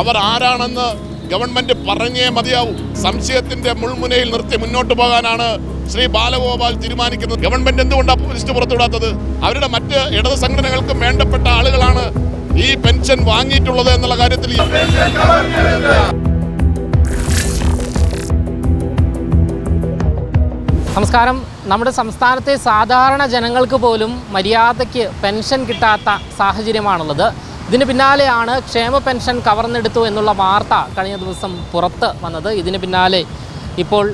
അവർ ആരാണെന്ന് ഗവൺമെന്റ് പറഞ്ഞേ മതിയാവൂ. സംശയത്തിന്റെ മുൾമുനയിൽ നിർത്തി മുന്നോട്ട് പോകാനാണ് ശ്രീ ബാലഗോപാൽ തീരുമാനിക്കുന്നത്. ഗവൺമെന്റ് എന്തുകൊണ്ടാണ് ലിസ്റ്റ് പുറത്തുവിടാത്തത്? അവരുടെ മറ്റ് ഇടത് സംഘടനകൾക്കും വേണ്ടപ്പെട്ട ആളുകളാണ് ഈ പെൻഷൻ വാങ്ങിയിട്ടുള്ളത് എന്നുള്ള കാര്യത്തിൽ നമസ്കാരം. നമ്മുടെ സംസ്ഥാനത്തെ സാധാരണ ജനങ്ങൾക്ക് പോലും മര്യാദയ്ക്ക് പെൻഷൻ കിട്ടാത്ത സാഹചര്യമാണുള്ളത്. ഇതിന് പിന്നാലെയാണ് ക്ഷേമ പെൻഷൻ കവർന്നെടുത്തു എന്നുള്ള വാർത്ത കഴിഞ്ഞ ദിവസം പുറത്ത് വന്നത്. ഇതിന് പിന്നാലെ ഇപ്പോൾ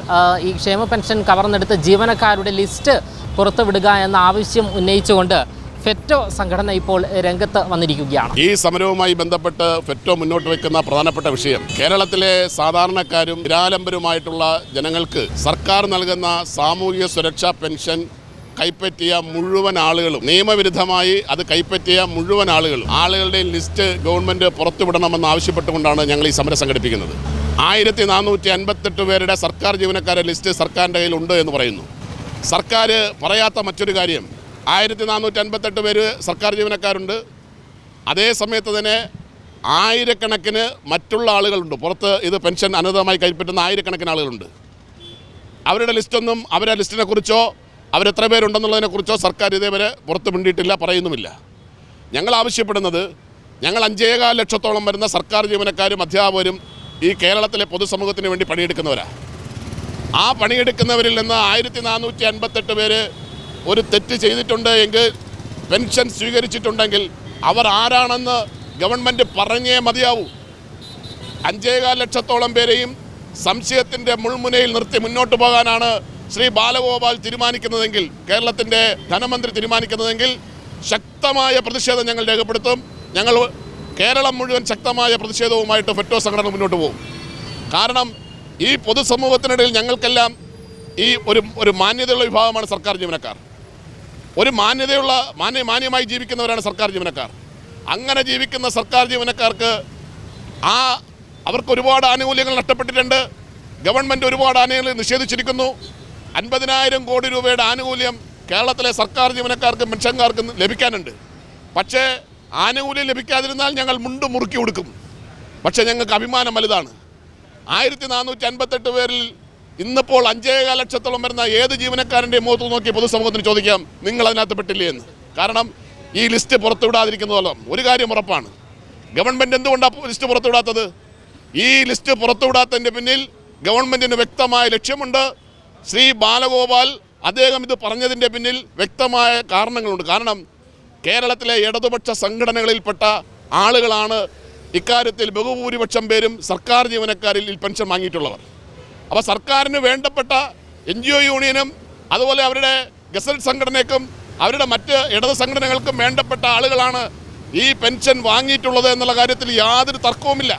ഈ ക്ഷേമ പെൻഷൻ കവർന്നെടുത്ത ജീവനക്കാരുടെ ലിസ്റ്റ് പുറത്തുവിടുക എന്ന ആവശ്യം ഉന്നയിച്ചുകൊണ്ട് ഫെറ്റോ സംഘടന ഇപ്പോൾ രംഗത്ത് വന്നിരിക്കുകയാണ്. ഈ സമരവുമായി ബന്ധപ്പെട്ട് ഫെറ്റോ മുന്നോട്ട് വെക്കുന്ന പ്രധാനപ്പെട്ട വിഷയം കേരളത്തിലെ സാധാരണക്കാരും നിരാലംബരുമായിട്ടുള്ള ജനങ്ങൾക്ക് സർക്കാർ നൽകുന്ന സാമൂഹിക സുരക്ഷാ പെൻഷൻ കൈപ്പറ്റിയ മുഴുവൻ ആളുകളും. നിയമവിരുദ്ധമായി അത് കൈപ്പറ്റിയ മുഴുവൻ ആളുകളും. ആളുകളുടെ ലിസ്റ്റ് ഗവൺമെന്റ് പുറത്തുവിടണമെന്ന് ആവശ്യപ്പെട്ടുകൊണ്ടാണ് ഞങ്ങൾ ഈ സമരം സംഘടിപ്പിക്കുന്നത്. ആയിരത്തി നാനൂറ്റി അൻപത്തെട്ട് പേരുടെ സർക്കാർ ജീവനക്കാരുടെ ലിസ്റ്റ് സർക്കാരിന്റെ കയ്യിലുണ്ട് എന്ന് പറയുന്നു. സർക്കാർ പറയാത്ത മറ്റൊരു കാര്യം. ആയിരത്തി നാനൂറ്റി അൻപത്തെട്ട് പേര് സർക്കാർ ജീവനക്കാരുണ്ട്. അതേ സമയത്ത് തന്നെ ആയിരക്കണക്കിന് മറ്റുള്ള ആളുകളുണ്ട്. പുറത്ത് ഇത് പെൻഷൻ അനധികമായി കൈപ്പറ്റുന്ന ആയിരക്കണക്കിന് ആളുകളുണ്ട്. അവരുടെ ലിസ്റ്റൊന്നും അവരുടെ ലിസ്റ്റിനെ കുറിച്ചോ അവരെത്ര പേരുണ്ടെന്നുള്ളതിനെ കുറിച്ചോ സർക്കാർ ഇതേവരെ പുറത്ത് മിണ്ടിയിട്ടില്ല പറയുന്നുമില്ല. ഞങ്ങൾ ആവശ്യപ്പെടുന്നത് ഞങ്ങൾ അഞ്ചേകാൽ ലക്ഷത്തോളം വരുന്ന സർക്കാർ ജീവനക്കാരും അധ്യാപകരും ഈ കേരളത്തിലെ പൊതുസമൂഹത്തിന് വേണ്ടി പണിയെടുക്കുന്നവരാണ് ആ പണിയെടുക്കുന്നവരിൽ നിന്ന് ആയിരത്തി നാനൂറ്റി അൻപത്തെട്ട് പേര് ഒരു തെറ്റ് ചെയ്തിട്ടുണ്ട് എങ്കിൽ പെൻഷൻ സ്വീകരിച്ചിട്ടുണ്ടെങ്കിൽ അവർ ആരാണെന്ന് ഗവൺമെന്റ് പറഞ്ഞേ മതിയാവൂ. അഞ്ചേകാൽ ലക്ഷത്തോളം പേരെയും സംശയത്തിന്റെ മുൾമുനയിൽ നിർത്തി മുന്നോട്ട് പോകാനാണ് ശ്രീ ബാലഗോപാൽ തീരുമാനിക്കുന്നതെങ്കിൽ കേരളത്തിന്റെ ധനമന്ത്രി തീരുമാനിക്കുന്നതെങ്കിൽ ശക്തമായ പ്രതിഷേധം ഞങ്ങൾ രേഖപ്പെടുത്തും. ഞങ്ങൾ കേരളം മുഴുവൻ ശക്തമായ പ്രതിഷേധവുമായിട്ട് ഫെറ്റോ സംഘടന മുന്നോട്ട് പോകും. കാരണം ഈ പൊതുസമൂഹത്തിനിടയിൽ ഞങ്ങൾക്കെല്ലാം ഈ ഒരു ഒരു മാന്യതയുള്ള വിഭാഗമാണ് സർക്കാർ ജീവനക്കാർ. ഒരു മാന്യതയുള്ള മാന്യ മാന്യമായി ജീവിക്കുന്നവരാണ് സർക്കാർ ജീവനക്കാർ. അങ്ങനെ ജീവിക്കുന്ന സർക്കാർ ജീവനക്കാർക്ക് ആ അവർക്ക് ഒരുപാട് ആനുകൂല്യങ്ങൾ നഷ്ടപ്പെട്ടിട്ടുണ്ട്. ഗവൺമെന്റ് ഒരുപാട് ആനുകൂല്യങ്ങൾ നിഷേധിച്ചിരിക്കുന്നു. അൻപതിനായിരം കോടി രൂപയുടെ ആനുകൂല്യം കേരളത്തിലെ സർക്കാർ ജീവനക്കാർക്കും പെൻഷൻകാർക്കും ലഭിക്കാനുണ്ട്. പക്ഷേ ആനുകൂല്യം ലഭിക്കാതിരുന്നാൽ ഞങ്ങൾ മുണ്ട് മുറുക്കി കൊടുക്കും പക്ഷേ ഞങ്ങൾക്ക് അഭിമാനം വലുതാണ്. ആയിരത്തി നാനൂറ്റി അൻപത്തെട്ട് പേരിൽ ഇന്നിപ്പോൾ അഞ്ചേകാൽ ലക്ഷത്തോളം വരുന്ന ഏത് ജീവനക്കാരന്റെയും മുഖത്ത് നോക്കി പൊതുസമൂഹത്തിന് ചോദിക്കാം നിങ്ങൾ അതിനകത്ത് പെട്ടില്ലേ? എന്ന്. കാരണം ഈ ലിസ്റ്റ് പുറത്തുവിടാതിരിക്കുന്നതല്ല. ഒരു കാര്യം ഉറപ്പാണ്. ഗവൺമെന്റ് എന്തുകൊണ്ടാണ് ലിസ്റ്റ് പുറത്തുവിടാത്തത്? ഈ ലിസ്റ്റ് പുറത്തുവിടാത്തതിന്റെ പിന്നിൽ ഗവൺമെന്റിന് വ്യക്തമായ ലക്ഷ്യമുണ്ട്. ശ്രീ ബാലഗോപാൽ അദ്ദേഹം ഇത് പറഞ്ഞതിന്റെ പിന്നിൽ വ്യക്തമായ കാരണങ്ങളുണ്ട്. കാരണം കേരളത്തിലെ ഇടതുപക്ഷ സംഘടനകളിൽപ്പെട്ട ആളുകളാണ് ഇക്കാര്യത്തിൽ ബഹുഭൂരിപക്ഷം പേരും സർക്കാർ ജീവനക്കാരിൽ പെൻഷൻ വാങ്ങിയിട്ടുള്ളവർ. അപ്പോൾ സർക്കാരിന് വേണ്ടപ്പെട്ട എൻ ജി ഒ യൂണിയനും അതുപോലെ അവരുടെ ഗസറ്റ് സംഘടനയ്ക്കും അവരുടെ മറ്റ് ഇടത് സംഘടനകൾക്കും വേണ്ടപ്പെട്ട ആളുകളാണ് ഈ പെൻഷൻ വാങ്ങിയിട്ടുള്ളത് എന്നുള്ള കാര്യത്തിൽ യാതൊരു തർക്കവുമില്ല.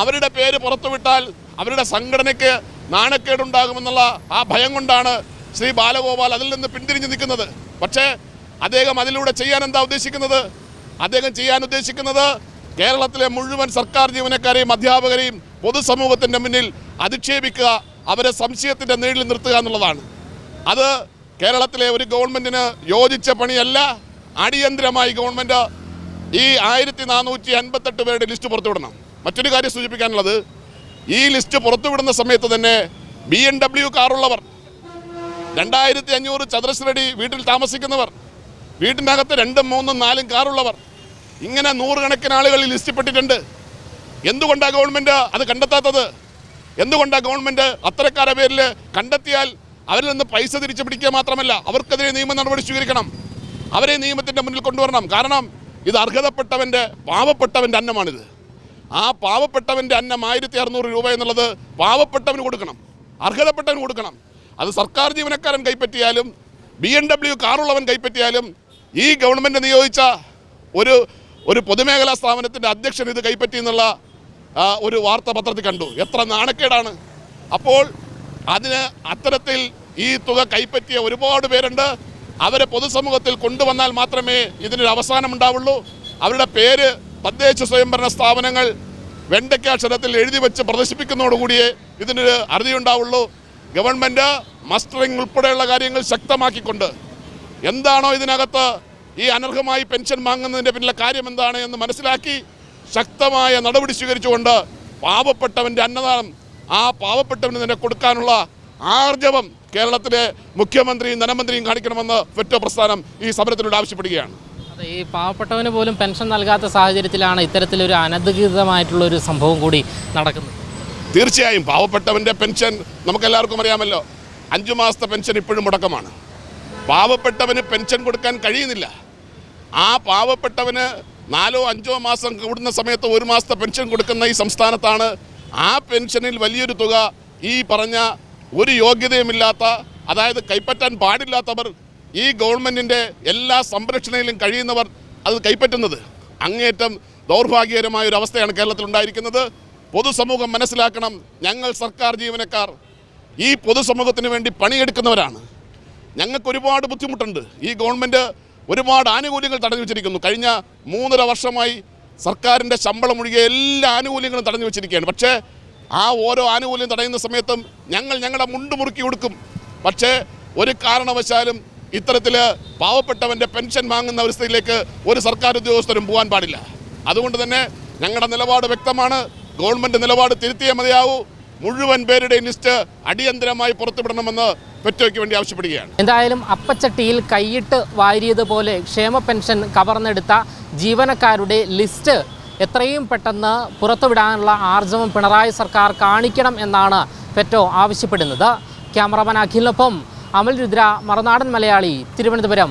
അവരുടെ പേര് പുറത്തുവിട്ടാൽ അവരുടെ സംഘടനയ്ക്ക് നാണക്കേടുണ്ടാകുമെന്നുള്ള ആ ഭയം കൊണ്ടാണ് ശ്രീ ബാലഗോപാൽ അതിൽ നിന്ന് പിന്തിരിഞ്ഞ് നിൽക്കുന്നത്. പക്ഷേ അദ്ദേഹം അതിലൂടെ ചെയ്യാൻ എന്താ ഉദ്ദേശിക്കുന്നത്? അദ്ദേഹം ചെയ്യാൻ ഉദ്ദേശിക്കുന്നത് കേരളത്തിലെ മുഴുവൻ സർക്കാർ ജീവനക്കാരെയും അധ്യാപകരെയും പൊതുസമൂഹത്തിന്റെ മുന്നിൽ അധിക്ഷേപിക്കുക അവരെ സംശയത്തിന്റെ നീളിൽ നിർത്തുക എന്നുള്ളതാണ്. അത് കേരളത്തിലെ ഒരു ഗവൺമെന്റിന് യോജിച്ച പണിയല്ല അടിയന്തരമായി ഗവൺമെന്റ് ഈ ആയിരത്തി നാനൂറ്റി അൻപത്തെട്ട് പേരുടെ ലിസ്റ്റ് പുറത്തുവിടണം. മറ്റൊരു കാര്യം സൂചിപ്പിക്കാനുള്ളത് ഈ ലിസ്റ്റ് പുറത്തുവിടുന്ന സമയത്ത് തന്നെ ബി എം ഡബ്ല്യു കാറുള്ളവർ രണ്ടായിരത്തി അഞ്ഞൂറ് ചതുരശ്രടി വീട്ടിൽ താമസിക്കുന്നവർ വീട്ടിനകത്ത് രണ്ടും മൂന്നും നാലും കാറുള്ളവർ ഇങ്ങനെ നൂറുകണക്കിന് ആളുകൾ ഈ ലിസ്റ്റിൽപ്പെട്ടിട്ടുണ്ട് എന്തുകൊണ്ടാണ് ഗവൺമെന്റ് അത് കണ്ടെത്താത്തത്? എന്തുകൊണ്ടാണ് ഗവൺമെന്റ് അത്തരക്കാരുടെ പേരിൽ കണ്ടെത്തിയാൽ അവരിൽ നിന്ന് പൈസ തിരിച്ചു പിടിക്കുക മാത്രമല്ല അവർക്കെതിരെ നിയമ നടപടി സ്വീകരിക്കണം. അവരെ നിയമത്തിന്റെ മുന്നിൽ കൊണ്ടുവരണം. കാരണം ഇത് അർഹതപ്പെട്ടവന്റെ പാവപ്പെട്ടവന്റെ അന്നമാണിത്. ആ പാവപ്പെട്ടവന്റെ അന്നം ആയിരത്തി അറുന്നൂറ് രൂപ എന്നുള്ളത് പാവപ്പെട്ടവന് കൊടുക്കണം അർഹതപ്പെട്ടവന് കൊടുക്കണം. അത് സർക്കാർ ജീവനക്കാരൻ കൈപ്പറ്റിയാലും ബി എം ഡബ്ല്യു കാറുള്ളവൻ കൈപ്പറ്റിയാലും ഈ ഗവൺമെന്റ് നിയോഗിച്ച ഒരു ഒരു പൊതുമേഖലാ സ്ഥാപനത്തിന്റെ അധ്യക്ഷൻ ഇത് കൈപ്പറ്റി എന്നുള്ള ഒരു വാർത്താപത്രത്തിൽ കണ്ടു. എത്ര നാണക്കേടാണ്. അപ്പോൾ അതിന് അത്തരത്തിൽ ഈ തുക കൈപ്പറ്റിയ ഒരുപാട് പേരുണ്ട്. അവരെ പൊതുസമൂഹത്തിൽ കൊണ്ടുവന്നാൽ മാത്രമേ ഇതിനൊരു അവസാനം ഉണ്ടാവുള്ളൂ. അവരുടെ പേര് തദ്ദേശ സ്വയംഭരണ സ്ഥാപനങ്ങൾ വെണ്ടയ്ക്കാക്ഷരത്തിൽ എഴുതി വെച്ച് പ്രദർശിപ്പിക്കുന്നതോടുകൂടിയേ ഇതിനൊരു അറുതിയുണ്ടാവുള്ളൂ. ഗവൺമെന്റ് മസ്റ്ററിംഗ് ഉൾപ്പെടെയുള്ള കാര്യങ്ങൾ ശക്തമാക്കിക്കൊണ്ട് എന്താണോ ഇതിനകത്ത് ഈ അനർഹമായി പെൻഷൻ വാങ്ങുന്നതിന്റെ പിന്നിലെ കാര്യം എന്താണ് എന്ന് മനസ്സിലാക്കി ശക്തമായ നടപടി സ്വീകരിച്ചുകൊണ്ട് പാവപ്പെട്ടവന്റെ അന്നദാനം ആ പാവപ്പെട്ടവന് തന്നെ കൊടുക്കാനുള്ള ആർജവം കേരളത്തിലെ മുഖ്യമന്ത്രിയും ധനമന്ത്രിയും കാണിക്കണമെന്ന് ഫെറ്റോ പ്രസ്ഥാനം ഈ സമരത്തിലൂടെ ആവശ്യപ്പെടുകയാണ്. ഈ പാവപ്പെട്ടവന് പോലും പെൻഷൻ നൽകാത്ത സാഹചര്യത്തിലാണ് ഇത്തരത്തിലൊരു അനധികൃതമായിട്ടുള്ള ഒരു സംഭവം കൂടി നടക്കുന്നത്. തീർച്ചയായും പാവപ്പെട്ടവന്റെ പെൻഷൻ നമുക്കെല്ലാവർക്കും അറിയാമല്ലോ. അഞ്ചു മാസത്തെ പെൻഷൻ ഇപ്പോഴും മുടക്കമാണ്. പാവപ്പെട്ടവന് പെൻഷൻ കൊടുക്കാൻ കഴിയുന്നില്ല. ആ പാവപ്പെട്ടവന് നാലോ അഞ്ചോ മാസം കൂടുന്ന സമയത്ത് ഒരു മാസത്തെ പെൻഷൻ കൊടുക്കുന്ന ഈ സംസ്ഥാനത്താണ് ആ പെൻഷനിൽ വലിയൊരു തുക ഈ പറഞ്ഞ ഒരു യോഗ്യതയുമില്ലാത്ത അതായത് കൈപ്പറ്റാൻ പാടില്ലാത്തവർ ഈ ഗവൺമെന്റിന്റെ എല്ലാ സംരക്ഷണയിലും കഴിയുന്നവർ അത് കൈപ്പറ്റുന്നത്. അങ്ങേറ്റം ദൗർഭാഗ്യകരമായ ഒരു അവസ്ഥയാണ് കേരളത്തിൽ ഉണ്ടായിരിക്കുന്നത്. പൊതുസമൂഹം മനസ്സിലാക്കണം ഞങ്ങൾ സർക്കാർ ജീവനക്കാർ. ഈ പൊതുസമൂഹത്തിന് വേണ്ടി പണിയെടുക്കുന്നവരാണ്. ഞങ്ങൾക്ക് ഒരുപാട് ബുദ്ധിമുട്ടുണ്ട്. ഈ ഗവൺമെന്റ് ഒരുപാട് ആനുകൂല്യങ്ങൾ തടഞ്ഞു വെച്ചിരിക്കുന്നു. കഴിഞ്ഞ മൂന്നര വർഷമായി സർക്കാരിന്റെ ശമ്പളം ഒഴികെ എല്ലാ ആനുകൂല്യങ്ങളും തടഞ്ഞു വെച്ചിരിക്കുകയാണ്. പക്ഷേ ആ ഓരോ ആനുകൂല്യം തടയുന്ന സമയത്തും ഞങ്ങൾ ഞങ്ങളുടെ മുണ്ട് മുറുക്കി കൊടുക്കും പക്ഷേ ഒരു കാരണവശാലും ഇത്തരത്തിൽ പാവപ്പെട്ടവന്റെ പെൻഷൻ വാങ്ങുന്ന ഒരു അവസ്ഥയിലേക്ക് ഒരു സർക്കാർ ഉദ്യോഗസ്ഥരും പോകാൻ പാടില്ല. അതുകൊണ്ട് തന്നെ ഞങ്ങളുടെ നിലപാട് വ്യക്തമാണ്. ഗവൺമെന്റ് നിലപാട് തിരുത്തിയേ മതിയാവൂ. മുഴുവൻ പേരുടെയും ലിസ്റ്റ് അടിയന്തരമായി പുറത്തുവിടണമെന്ന് പെറ്റോയ്ക്ക് വേണ്ടി ആവശ്യപ്പെടുകയാണ്. എന്തായാലും അപ്പച്ചട്ടിയിൽ കൈയിട്ട് വാരിയതുപോലെ ക്ഷേമ പെൻഷൻ കവർന്നെടുത്ത ജീവനക്കാരുടെ ലിസ്റ്റ് എത്രയും പെട്ടെന്ന് പുറത്തുവിടാനുള്ള ആർജവം പിണറായി സർക്കാർ കാണിക്കണം എന്നാണ് പെറ്റോ ആവശ്യപ്പെടുന്നത്. ക്യാമറമാൻ അഖിലിനൊപ്പം അമൽ രുദ്ര മറുനാടൻ മലയാളി തിരുവനന്തപുരം.